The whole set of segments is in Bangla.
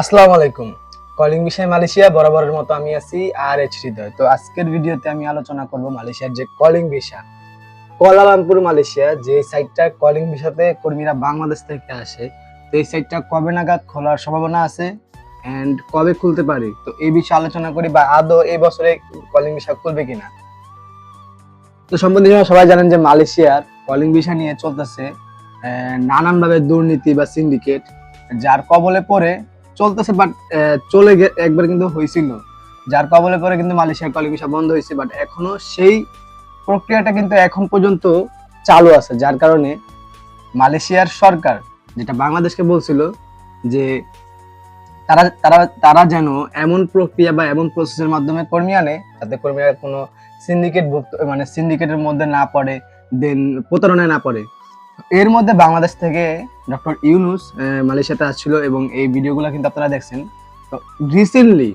আসসালামু আলাইকুম। কলিং বিষয় মালয়েশিয়া, বরাবরের মতো আমি আছি আর এইচ হৃদয়। তো আজকের ভিডিওতে আমি আলোচনা করব মালয়েশিয়ার যে কলিং ভিসা। কোয়ালালামপুর, মালয়েশিয়া যে সাইটটা কলিং ভিসাতে কর্মীরা বাংলাদেশ থেকে আসে, তো এই সাইটটা কবে নাগাদ খোলার সম্ভাবনা আছে এন্ড কবে খুলতে পারি? তো এই বিষয়ে আলোচনা করি বা আদৌ এই বছরে কলিং ভিসা খুলবে কিনা। তো সম্বন্ধে সবাই জানেন যে মালয়েশিয়ার কলিং ভিসা নিয়ে চলতেছে নানানভাবে দুর্নীতি বা সিন্ডিকেট যার কবলে পড়ে চলতেছে বাট চলে একবার কিন্তু হয়েছিল যার কবলে পরে কিন্তু মালয়েশিয়ার কলিং বন্ধ হয়েছে বাট এখনও সেই প্রক্রিয়াটা কিন্তু এখন পর্যন্ত চালু আছে, যার কারণে মালয়েশিয়ার সরকার যেটা বাংলাদেশকে বলছিল যে তারা তারা তারা যেন এমন প্রক্রিয়া বা এমন প্রসেসের মাধ্যমে কর্মী আনে, যাতে কর্মীরা কোনো সিন্ডিকেট ভুক্ত মানে সিন্ডিকেটের মধ্যে না পড়ে দেন প্রতারণায় না পড়ে। এর মধ্যে বাংলাদেশ থেকে ডক্টর ইউনুস মালয়েশিয়াতে আসছিল এবং এই ভিডিওগুলো কিন্তু আপনারা দেখছেন। তো রিসেন্টলি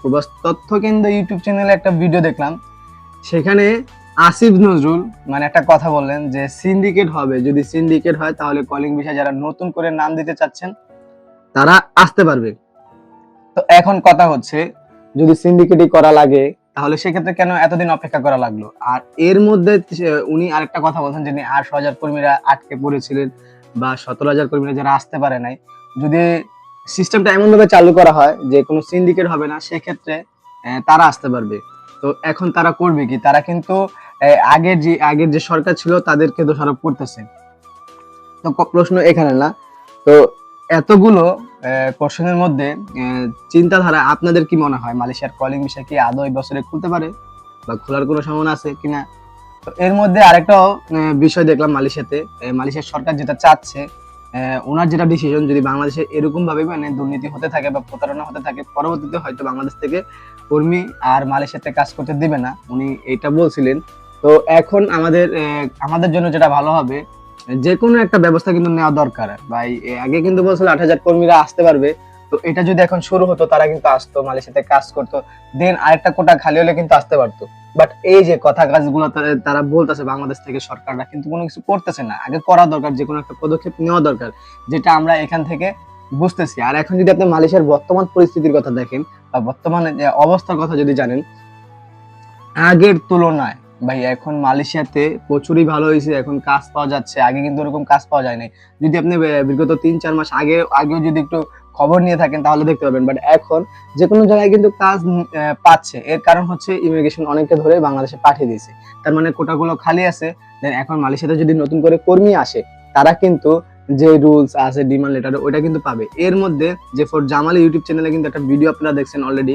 প্রবাস তথ্য কেন্দ্র ইউটিউব চ্যানেলে একটা ভিডিও দেখলাম। সেখানে আসিফ নজরুল মানে একটা কথা বললেন যে সিন্ডিকেট হবে। যদি সিন্ডিকেট হয়, তাহলে কলিং বিষয় যারা নতুন করে নাম দিতে চাচ্ছেন, তারা আসতে পারবে। তো এখন কথা হচ্ছে, যদি সিন্ডিকেটই করা লাগে তাহলে সেক্ষেত্রে কেন এতদিন অপেক্ষা করা লাগল? আর এর মধ্যে উনি আরেকটা কথা বলছেন যিনি আটশো হাজার কর্মীরা আটকে পড়েছিলেন বা সতেরো হাজার কর্মীরা যারা আসতে পারে নাই। যদি সিস্টেমটা এমন ভাবে চালু করা হয় যে, কোনো সিন্ডিকেট হবে না, সেক্ষেত্রে তারা আসতে পারবে। তো এখন তারা করবে কি? তারা কিন্তু আগের যে আগের যে সরকার ছিল, তাদেরকে দোষারোপ করতেছে। তো প্রশ্ন এখানে না। তো এতগুলো কোশ্চেনের মধ্যে চিন্তাধারা আপনাদের কি মনে হয়? মালয়েশিয়ার কলিং বিষয় কি আদৌ এই বছরে খুলতে পারে? বা খোলার কোনো সম্ভাবনা আছে কিনা তো এর মধ্যে আরেকটাও আহ, বিষয় দেখলাম মালয়েশিয়াতে। মালয়েশিয়ার সরকার যেটা চাচ্ছে ওনার যেটা ডিসিশন যদি বাংলাদেশে এরকম ভাবে মানে দুর্নীতি হতে থাকে বা প্রতারণা হতে থাকে পরবর্তীতে হয়তো বাংলাদেশ থেকে কর্মী আর মালয়েশিয়াতে কাজ করতে দিবে না। উনি এটা বলছিলেন। তো এখন আমাদের আমাদের জন্য যেটা ভালো হবে যে কোনো একটা ব্যবস্থা কিন্তু নেওয়া দরকার। ভাই আগে কিন্তু বলছিল আট হাজার কর্মীরা আসতে পারবে। তো এটা যদি এখন শুরু হতো, তারা কিন্তু আসতো মালয়েশিয়াতে কাজ করতো। দেন আরেকটা কোটা খালি হলে কিন্তু আসতে পারতো। বাট এই যে কথা কাজগুলো তারা- বলতেছে বাংলাদেশ থেকে সরকাররা কিন্তু কোনো কিছু করতেছে না। আগে করা দরকার যে কোনো একটা পদক্ষেপ নেওয়া দরকার, যেটা আমরা এখান থেকে বুঝতেছি। আর এখন যদি আপনি মালয়েশিয়ার বর্তমান পরিস্থিতির কথা দেখেন, বা বর্তমানে অবস্থার কথা যদি জানেন, আগের তুলনায় ভাই, এখন মালয়েশিয়াতে প্রচুরই ভালো হয়েছে, এখন কাজ পাওয়া যাচ্ছে। আগে কিন্তু ওরকম কাজ পাওয়া যায় নাই যদি আপনি বিগত তিন, চার মাস আগে, আগেও যদি একটু খবর নিয়ে থাকেন তাহলে দেখতে পাবেন বাট এখন যে কোনো জায়গায় কিন্তু কাজ পাচ্ছে। এর কারণ হচ্ছে ইমিগ্রেশন অনেককে ধরে বাংলাদেশে পাঠিয়ে দিয়েছে। তার মানে কোটাগুলো খালি আছে। দেন এখন মালয়েশিয়াতে যদি নতুন করে কর্মী আসে, তারা কিন্তু যে রুলস আছে ডিমান্ড লেটার ওটা কিন্তু পাবে। এর মধ্যে যে ফর জামালি ইউটিউব চ্যানেলে কিন্তু একটা ভিডিও আপনারা দেখছেন অলরেডি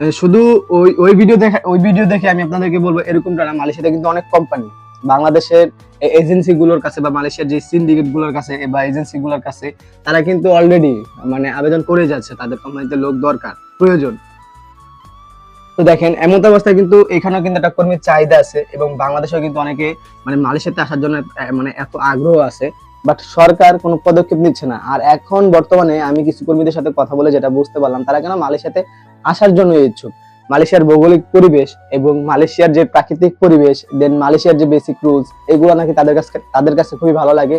শুধু ওই ওই ভিডিও দেখে, ওই ভিডিও দেখে আমি আপনাদেরকে বলব এরকমটা না মালয়েশিয়াতে কিন্তু অনেক কোম্পানি বাংলাদেশের এজেন্সি গুলোর কাছে বা মালয়েশিয়ার যে সিন্ডিকেটগুলোর কাছে বা এজেন্সি গুলোর কাছে, তারা কিন্তু অলরেডি মানে আবেদন করে যাচ্ছে, তাদের কোম্পানিতে লোক দরকার, প্রয়োজন। তো দেখেন, এমন অবস্থায় কিন্তু এখানেও কিন্তু একটা কর্মীর চাহিদা আছে এবং বাংলাদেশেও কিন্তু অনেকে মানে মালয়েশিয়াতে আসার জন্য মানে এত আগ্রহ আছে বাট সরকার কোনো পদক্ষেপ নিচ্ছে না। আর এখন বর্তমানে আমি কিছু কর্মীদের সাথে কথা বলে যেটা বুঝতে পারলাম, তারা কেন মালয়েশিয়াতে আসার জন্য ইচ্ছুক। মালয়েশিয়ার ভৌগোলিক পরিবেশ এবং মালয়েশিয়ার যে প্রাকৃতিক পরিবেশ দেন মালয়েশিয়ার যে বেসিক রুলস এগুলো নাকি তাদের কাছে তাদের কাছে খুবই ভালো লাগে।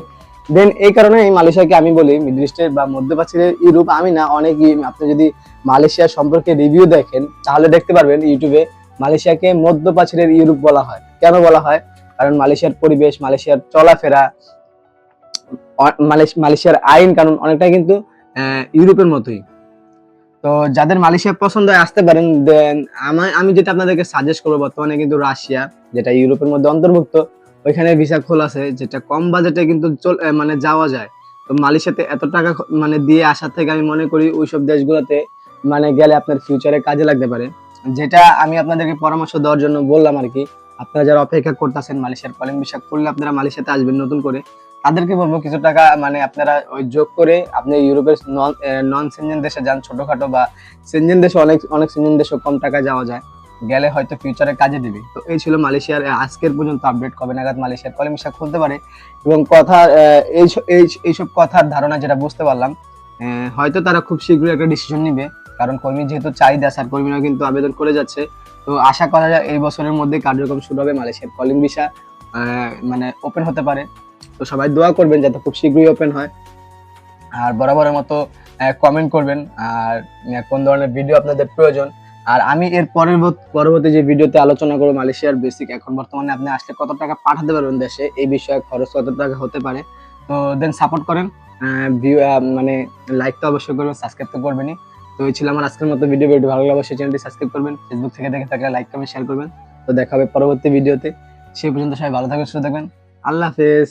দেন এই কারণে এই মালয়েশিয়াকে আমি বলি মিডল ইস্টের বা মধ্যপ্রাচ্যের ইউরোপ আমি না, অনেকই আপনি যদি মালয়েশিয়া সম্পর্কে রিভিউ দেখেন, তাহলে দেখতে পারবেন ইউটিউবে মালয়েশিয়াকে মধ্যপ্রাচ্যের ইউরোপ বলা হয়। কেন বলা হয়? কারণ মালয়েশিয়ার পরিবেশ, মালয়েশিয়ার চলাফেরা মালয়েশিয়ার আইন কানুন অনেকটাই কিন্তু ইউরোপের মতোই। তো যাদের মালয়েশিয়া পছন্দ হয় আসতে পারেন দেন আমি যেটা আপনাদেরকে সাজেস্ট করব, বর্তমানে কিন্তু রাশিয়া, যেটা ইউরোপের মধ্যে অন্তর্ভুক্ত, ওইখানে ভিসা খোলা আছে, যেটা কম বাজেটে কিন্তু মানে যাওয়া যায়। তো মালয়েশিয়াতে এত টাকা মানে দিয়ে আসার থেকে আমি মনে করি ওইসব দেশগুলোতে মানে গেলে আপনার ফিউচারে কাজে লাগতে পারে। যেটা আমি আপনাদেরকে পরামর্শ দেওয়ার জন্য বললাম আর কি, আপনারা যারা অপেক্ষা করতেছেন মালয়েশিয়ার কলিং ভিসা করলে আপনারা মালয়েশিয়াতে আসবেন নতুন করে। তাদেরকে বলব, কিছু টাকা মানে আপনারা ওই যোগ করে আপনি ইউরোপের নন নন সেনজেন দেশে যান ছোটখাটো বা সেনজেন দেশে অনেক অনেক সেনজেন দেশে কম টাকা যাওয়া যায়। গেলে হয়তো ফিউচারে কাজে দিবে। তো এই ছিল মালয়েশিয়ার আজকের পর্যন্ত আপডেট কবে নাগাদ মালয়েশিয়ার কলিং ভিসা খুলতে পারে। এবং কথা এই এইসব কথার ধারণা যেটা বুঝতে পারলাম হয়তো তারা খুব শীঘ্রই একটা ডিসিশন নিবে। কারণ কর্মী যেহেতু চাহিদা, স্যার কর্মীরা কিন্তু আবেদন করে যাচ্ছে। তো আশা করা যায় এই বছরের মধ্যে কার্যক্রম শুরু হবে মালয়েশিয়ার কলিং ভিসা মানে ওপেন হতে পারে। তো সবাই দোয়া করবেন যাতে খুব শীঘ্রই ওপেন হয়। আর বরাবরের মতো কমেন্ট করবেন। আর কোন ধরনের ভিডিও আপনাদের প্রয়োজন। আর আমি এর পরবর্তী পরবর্তী যে ভিডিওতে আলোচনা করব মালয়েশিয়ার বেসিক এখন বর্তমানে আপনি আসলে কত টাকা পাঠাতে পারবেন দেশে, এই বিষয়ে খরচ কত টাকা হতে পারে। তো দেন সাপোর্ট করেন। মানে লাইক তো অবশ্যই করবেন সাবস্ক্রাইব তো করবেনই। তো এই ছিল আমার আজকের মতো ভিডিও ভিডিও ভালো লাগলে অবশ্যই চ্যানেলটি সাবস্ক্রাইব করবেন ফেসবুক থেকে দেখে থাকলে লাইক কমেন্ট শেয়ার করবেন। তো দেখা হবে পরবর্তী ভিডিওতে সেই পর্যন্ত সবাই ভালো থাকবেন, সুস্থ থাকবেন। আল্লাহ হাফেজ।